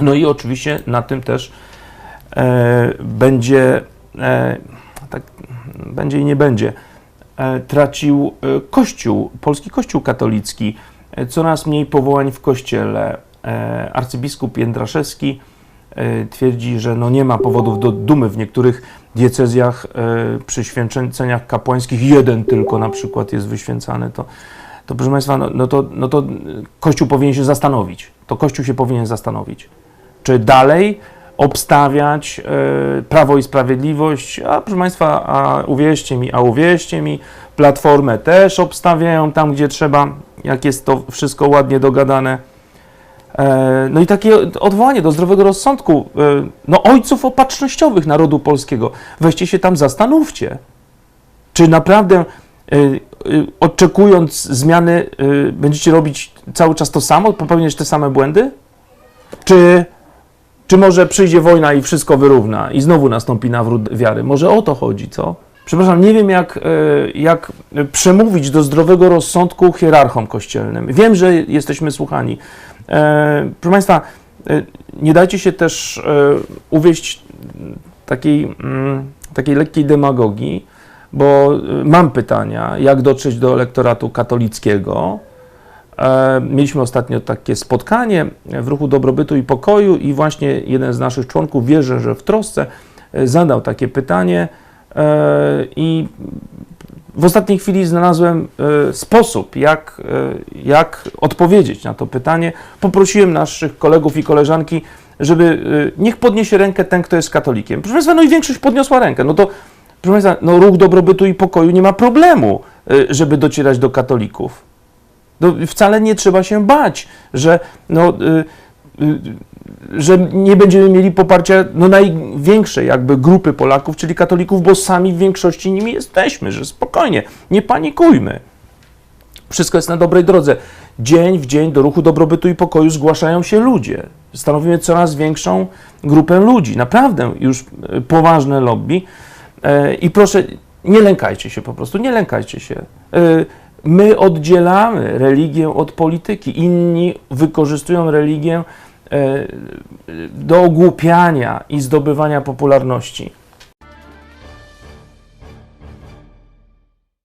No i oczywiście na tym też e, będzie, e, tak, będzie i nie będzie, e, tracił e, Kościół, polski Kościół katolicki. E, Coraz mniej powołań w Kościele. E, arcybiskup Jędraszewski e, twierdzi, że no nie ma powodów do dumy w niektórych diecezjach e, przy święceniach kapłańskich. Jeden tylko na przykład jest wyświęcany. To, to proszę Państwa, no, no, to, no to Kościół powinien się zastanowić. To Kościół się powinien zastanowić czy dalej obstawiać e, Prawo i Sprawiedliwość, a proszę Państwa, a uwierzcie mi, a uwierzcie mi, Platformę też obstawiają tam, gdzie trzeba, jak jest to wszystko ładnie dogadane. E, No i takie odwołanie do zdrowego rozsądku, e, no ojców opatrznościowych narodu polskiego, weźcie się tam zastanówcie, czy naprawdę oczekując zmiany będziecie robić cały czas to samo, popełniać te same błędy? Czy czy może przyjdzie wojna i wszystko wyrówna i znowu nastąpi nawrót wiary? Może o to chodzi, co? Przepraszam, nie wiem jak, e, jak przemówić do zdrowego rozsądku hierarchom kościelnym. Wiem, że jesteśmy słuchani. E, Proszę Państwa, e, nie dajcie się też e, uwieść takiej, mm, takiej lekkiej demagogii, bo e, mam pytania, jak dotrzeć do elektoratu katolickiego. E, Mieliśmy ostatnio takie spotkanie w ruchu dobrobytu i pokoju i właśnie jeden z naszych członków, wierzę, że w trosce, e, zadał takie pytanie e, i w ostatniej chwili znalazłem sposób, jak, jak odpowiedzieć na to pytanie. Poprosiłem naszych kolegów i koleżanki, żeby niech podniesie rękę ten, kto jest katolikiem. Proszę Państwa, no i większość podniosła rękę. No to, proszę Państwa, no ruch dobrobytu i pokoju nie ma problemu, żeby docierać do katolików. No, wcale nie trzeba się bać, że, no, y, y, że nie będziemy mieli poparcia no, największej jakby grupy Polaków, czyli katolików, bo sami w większości nimi jesteśmy, że spokojnie, nie panikujmy. Wszystko jest na dobrej drodze. Dzień w dzień do ruchu dobrobytu i pokoju zgłaszają się ludzie. Stanowimy coraz większą grupę ludzi. Naprawdę już y, poważne lobby. E, I proszę, nie lękajcie się po prostu, nie lękajcie się. My oddzielamy religię od polityki. Inni wykorzystują religię e, do ogłupiania i zdobywania popularności.